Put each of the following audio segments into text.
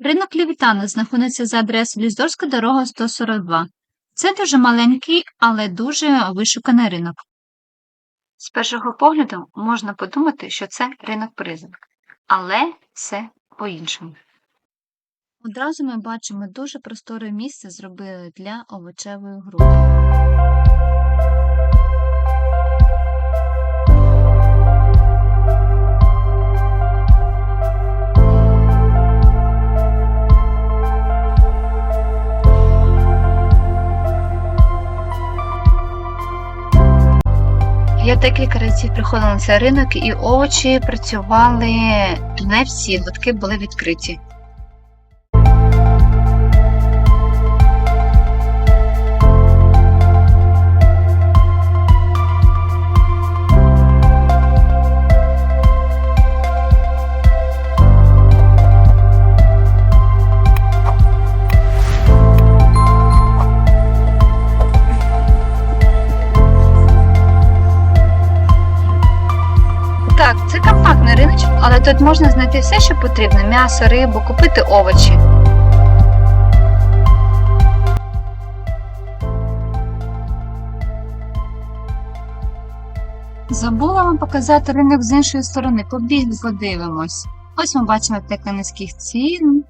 Ринок Лівітана знаходиться за адресою Ліздорська дорога 142. Це дуже маленький, але дуже вишуканий ринок. З першого погляду можна подумати, що це ринок призик, але це по-іншому. Одразу ми бачимо дуже просторе місце зробили для овочевої групи. Я декілька разів приходила на цей ринок, і овочі працювали не всі, лотки були відкриті. Компактний але тут можна знайти все, що потрібно: м'ясо, рибу, купити овочі. Забула вам показати ринок з іншої сторони. Побігли, подивимось. Ось ми бачимо аптека низьких цін.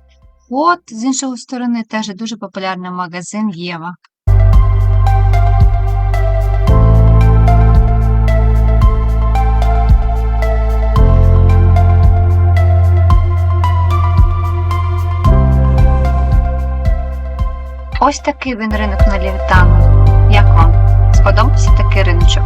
От з іншої сторони теж дуже популярний магазин Єва. Ось такий він ринок на Лівітану. Як вам? Сподобався такий риночок?